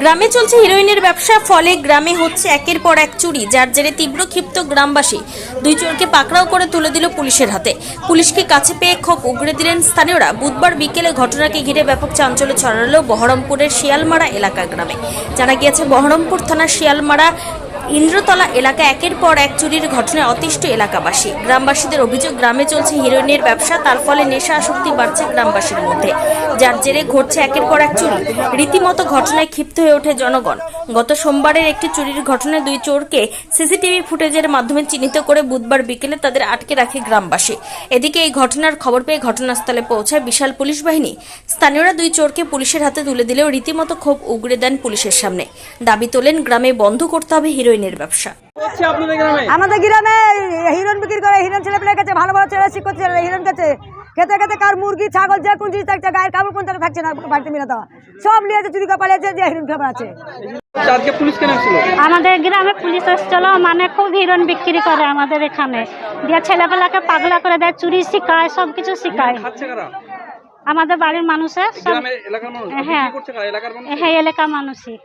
গ্রামে চলছে হিরোইনের ব্যবসা, ফলে গ্রামে হচ্ছে একের পর এক চুরি, যার জেরে তীব্র ক্ষিপ্ত গ্রামবাসী দুই চোরকে পাকড়াও করে তুলে দিল পুলিশের হাতে। পুলিশকে কাছে পেয়ে ক্ষোভ উগড়ে দিলেন স্থানীয়রা। বুধবার বিকেলে ঘটনাকে ঘিরে ব্যাপক চাঞ্চল্য ছড়ালো বহরমপুরের শিয়ালমারা এলাকা গ্রামে। জানা গিয়েছে, বহরমপুর থানার শিয়ালমারা ইন্দ্রতলা এলাকা একের পর এক চুরির ঘটনায় অতিষ্ঠ এলাকাবাসী। গ্রামবাসীদের অভিযোগ, গ্রামে চলছে হিরোইনের ব্যবসা, তার ফলে নেশা আসক্তি বাড়ছে গ্রামবাসীর মধ্যে। যার জেরে ঘটছে একের পর এক চুরি। রীতিমতো ঘটনায় ক্ষিপ্ত হয়ে ওঠে জনগণ। গত সোমবারের একটি চুরির ঘটনায় দুই চোরকে সিসিটিভি ফুটেজের মাধ্যমে চিহ্নিত করে বুধবার বিকেলে তাদের আটকে রাখে গ্রামবাসী। এদিকে এই ঘটনার খবর পেয়ে ঘটনাস্থলে পৌঁছায় বিশাল পুলিশ বাহিনী। স্থানীয়রা দুই চোরকে পুলিশের হাতে তুলে দিলেও রীতিমতো ক্ষোভ উগড়ে দেন পুলিশের সামনে। দাবি তোলেন গ্রামে বন্ধ করতে হবে হিরোইনের ব্যবসা। হচ্ছে আপনাদের গ্রামে? আমাদের গ্রামে হিরণ বিক্রি করে হিরণ ছেলে পেলে কাছে ভালো ভালো ছেলে শিক্ষক ছেলে হিরণ কাছে। খেতে খেতে কার মুরগি ছাগল যে কোন জিনিস থাকছে গায়ের কাপড় কোন জায়গায় থাকছে না বাড়িতে মিলে দেওয়া। সব নিয়েছে চুরি করে পালিয়েছে যে হিরণ খাবার আছে। আজকে পুলিশ কেন ছিল আমাদের গ্রামে পুলিশ এসেছিল মানে খুব হিরণ বিক্রি করে আমাদের এখানে। দিয়ে ছেলেবেলাকে পাগলা করে দেয় চুরি শিখায় সব কিছু শিখায় খাচ্ছে কারা? আমাদের বাড়ির মানুষের সব গ্রামের এলাকার মানুষ? হ্যাঁ। বিক্রি করছে কারা? এলাকার মানুষ? হ্যাঁ এলাকার মানুষই।